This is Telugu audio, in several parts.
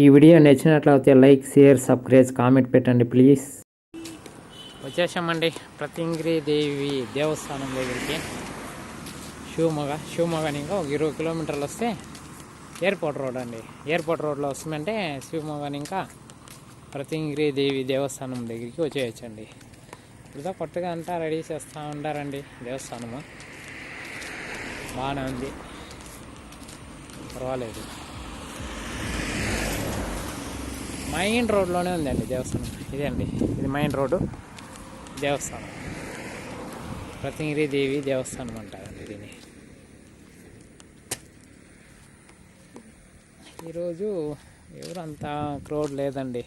ఈ వీడియో నచ్చినట్లయితే లైక్ షేర్ సబ్స్క్రైబ్ కామెంట్ పెట్టండి ప్లీజ్. వచ్చేసామండి. ప్రతింగిరి దేవి దేవస్థానం దగ్గరికి షూమొగ షూమొగ ఇంకా ఒక ఇరవై కిలోమీటర్లు వస్తే ఎయిర్పోర్ట్ రోడ్ అండి. ఎయిర్పోర్ట్ రోడ్లో వస్తుందంటే శివమొగ ఇంకా ప్రతింగిరి దేవి దేవస్థానం దగ్గరికి వచ్చేయచ్చండి. ఇప్పుడు కొత్తగా అంతా రెడీ చేస్తూ ఉంటారండి దేవస్థానము. బాగానే ఉంది. పర్వాలేదు. మెయిన్ రోడ్లోనే ఉందండి దేవస్థానం. ఇదే అండి. ఇది మైన్ రోడ్డు. దేవస్థానం. ప్రతిగిరి దేవి దేవస్థానం అంటారండి దీన్ని. ఈరోజు ఎవరు అంత క్రౌడ్ లేదండి.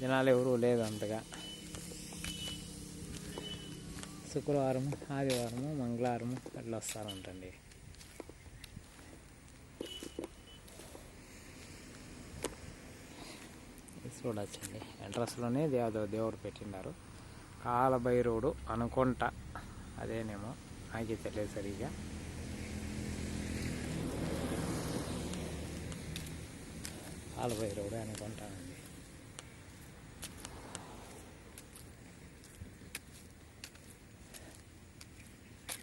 జనాలు ఎవరు లేదు అంతగా. శుక్రవారము ఆదివారము మంగళవారము అట్లా వస్తారంటండి. చూడొచ్చండి. ఎంట్రన్స్లోనే దేవదో దేవుడు పెట్టినారు కాలభైరవుడు అనుకుంటా అదేనేమో నాకు తెలియదు సరిగా కాలభైరవుడు అనుకుంటానండి.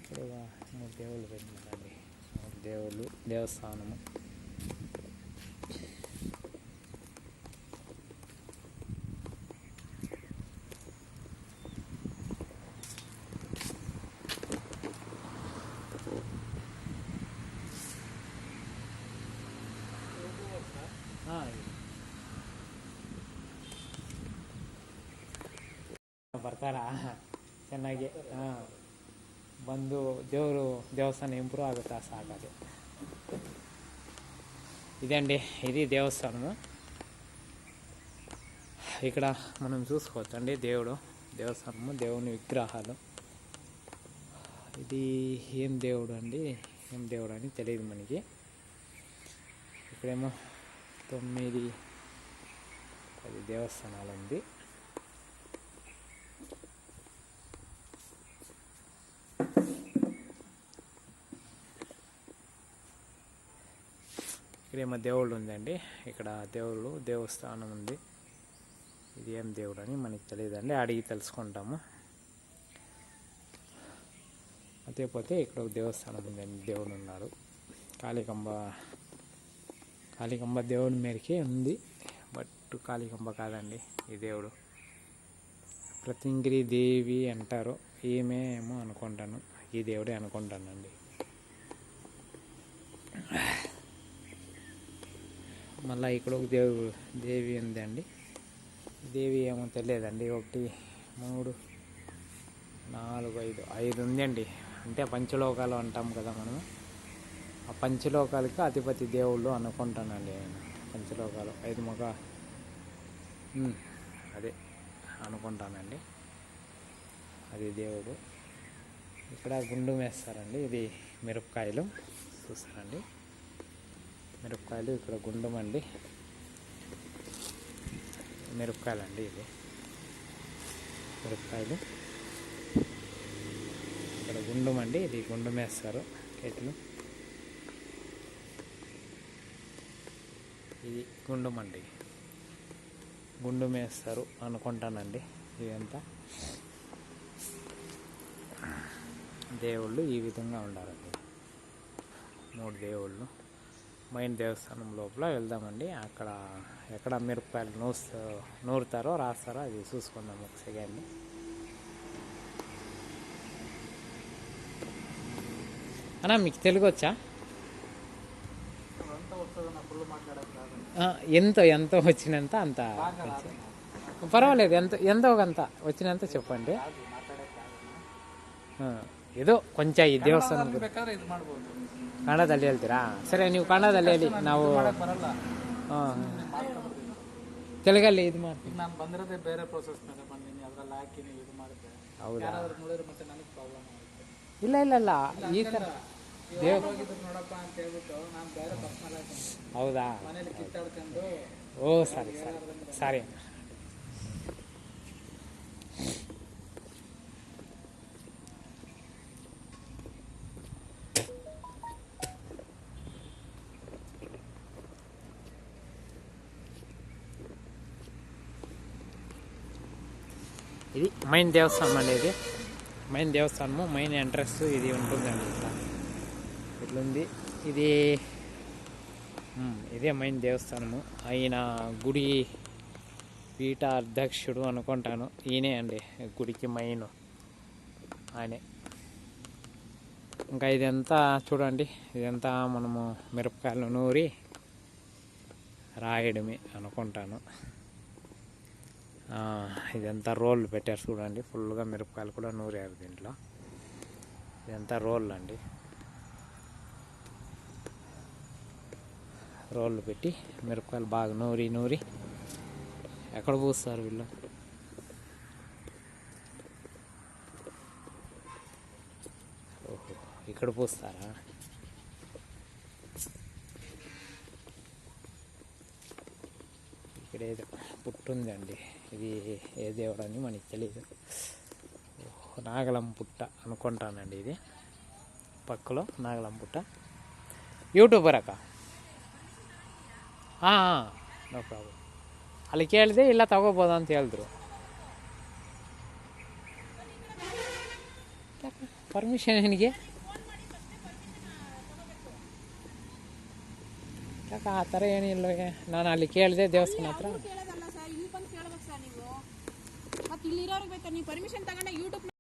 ఇప్పుడు మూడు దేవుళ్ళు పెట్టినారండి. మూడు దేవుళ్ళు దేవస్థానము. ಬರ್ತಾರಾ ಚೆನ್ನಾಗಿ ಹಾಂ ಬಂದು ದೇವರು ದೇವಸ್ಥಾನ ఇంప్రూవ్ ఆగుతా సాగాలి ఇదండి ఇది దేవస్థానము ఇక్కడ మనం చూసుకోవచ్చండి దేవుడు దేవస్థానము దేవుని విగ్రహాలు ఇది ఏం దేవుడు అండి ఏం దేవుడు అని తెలియదు మనకి ఇక్కడేమో తొమ్మిది. పది దేవస్థానాలు ఉంది ఇక్కడేమో దేవుళ్ళు ఉందండి ఇక్కడ దేవుళ్ళు దేవస్థానం ఉంది. ఇది ఏం దేవుడు అని మనకి తెలియదండి. అడిగి తెలుసుకుంటాము. అదే పోతే ఇక్కడ ఒక దేవస్థానం ఉందండి. దేవుడు ఉన్నారు కాళికంబ కాళికంబ దేవుడి మేరకే ఉంది. బట్ కాళికంబ కాదండి ఈ దేవుడు. ప్రతింగిరి దేవి అంటారు ఈమె ఏమో అనుకుంటాను ఈ దేవుడే అనుకుంటానండి. మళ్ళీ ఇక్కడ ఒక దేవు దేవి ఉందండి. దేవి ఏమో తెలియదండి ఒకటి మూడు నాలుగు ఐదు ఐదు ఉందండి. అంటే పంచలోకాలు అంటాం కదా మనము ఆ పంచలోకాలకి అధిపతి దేవుళ్ళు అనుకుంటానండి నేను. పంచలోకాలు ఐదు మొగ అదే అనుకుంటానండి. అది దేవుడు. ఇక్కడ గుండు వేస్తారండి ఇది మిరపకాయలు. చూస్తారండి మిరపకాయలు ఇక్కడ గుండం అండి మిరపకాయలు అండి ఇది మిరపకాయలు. ఇక్కడ గుండం అండి ఇది గుండం వేస్తారు కేట్లు ఇది గుండం అండి గుండు వేస్తారు అనుకుంటానండి ఇదంతా. దేవుళ్ళు ఈ విధంగా ఉండాలండి. మూడు దేవుళ్ళు. మైన్ దేవస్థానం లోపల వెళ్దామండి. అక్కడ ఎక్కడ మిరపకాయలు నూస్ నూరుతారో రాస్తారో అది చూసుకుందాం ఒక సెకండ్ అన్నా మీకు తెలుగు వచ్చా ఎంత ఎంత వచ్చినంత అంత వచ్చి- పర్వాలేదు ఎంత ఎంతో కొంత వచ్చినంత చెప్పండి ಆ, ಇದು ಕೊಂಚ ಈ ದೇವಸ್ಥಾನ ಬೇಕಾದ್ರೆ ಇದು ಮಾಡ್ಬೋದು ಕನ್ನಡದಲ್ಲಿ ಹೇಳ್ತೀರಾ ಸರಿ ನೀವು ಕನ್ನಡದಲ್ಲಿ ಹೇಳಿ ನಾವು ಬರಲ್ಲ ಹಾಂ ತೆಲುಗಲ್ಲಿ ಇದು ಮಾಡ್ತೀವಿ ಈಗ ನಾನು ಬಂದಿರೋದೇ ಬೇರೆ ಪ್ರೋಸೆಸ್ ಮೇಲೆ ಬಂದೀನಿ ಅದ್ರಲ್ಲಿ ಹಾಕಿ ನೀವು ಇದು ಮಾಡಿದ್ರೆ ಹೌದಾ ಯಾರಾದ್ರೂ ನೋಡಿದ್ರೆ ಮತ್ತೆ ನನಗೆ ಪ್ರಾಬ್ಲಮ್ ಆಗುತ್ತೆ ಇಲ್ಲ ಇಲ್ಲ ಇಲ್ಲ ಈ ಥರ ದೇವ್ ನೋಡಪ್ಪ ಅಂತ ಹೇಳ್ಬಿಟ್ಟು ನಾನು ಬೇರೆ ತಪ್ಪು ಹೌದಾ? ಮನೇಲಿ ಕಿತ್ತಾಡ್ಕೊಂಡು ಓ ಸರಿ ಸರಿ. ಸರಿ. ఇది మెయిన్ దేవస్థానం అండి ఇది మెయిన్ దేవస్థానము మెయిన్ ఎంట్రన్స్ ఇది ఉంటుందండి ఇట్లుంది ఇది ఇదే మైన్ దేవస్థానము. ఆయన గుడి పీఠ అధ్యక్షుడు అనుకుంటాను. ఈయనే అండి గుడికి మెయిన్ ఆయనే. ఇంకా ఇదంతా చూడండి. ఇదంతా మనము మిరపకాయలు నూరి రాయడమే అనుకుంటాను. ఇదంతా రోళ్ళు పెట్టారు చూడండి. ఫుల్గా మిరపకాయలు కూడా నూరారు దీంట్లో. ఇదంతా రోళ్ళు అండి. రోళ్ళు పెట్టి మిరపకాయలు బాగా నూరి నూరి ఎక్కడ పూస్తారు వీళ్ళు? ఓహో ఇక్కడ పూస్తారా? ఇక్కడ ఏదో పుట్టుందండి ఇది ఏ దేవుడు అని మనకి తెలియదు నాగలం పుట్ట అనుకుంటానండి ఇది. పక్కలో నాగలం పుట్ట. యూట్యూబర్ అక్క. ಹಾಂ ನೋ ಪ್ರಾಬ್ಲಮ್ ಅಲ್ಲಿ ಕೇಳಿದೆ, ಇಲ್ಲ ತಗೋಬೋದು ಅಂತ ಹೇಳಿದ್ರು. ಪರ್ಮಿಷನ್ ನಿನಗೆ? ಯಾಕೆ ಆ ಥರ ಏನಿಲ್ಲ ನಾನು ಅಲ್ಲಿ ಕೇಳಿದೆ ದೇವಸ್ಥಾನ ಹತ್ರ. ಇಲ್ಲಿರೋರ್ಗೆ ಬೇಕಾ? ನೀವು ಪರ್ಮಿಷನ್ ತಗೊಂಡ ಯೂಟ್ಯೂಬ್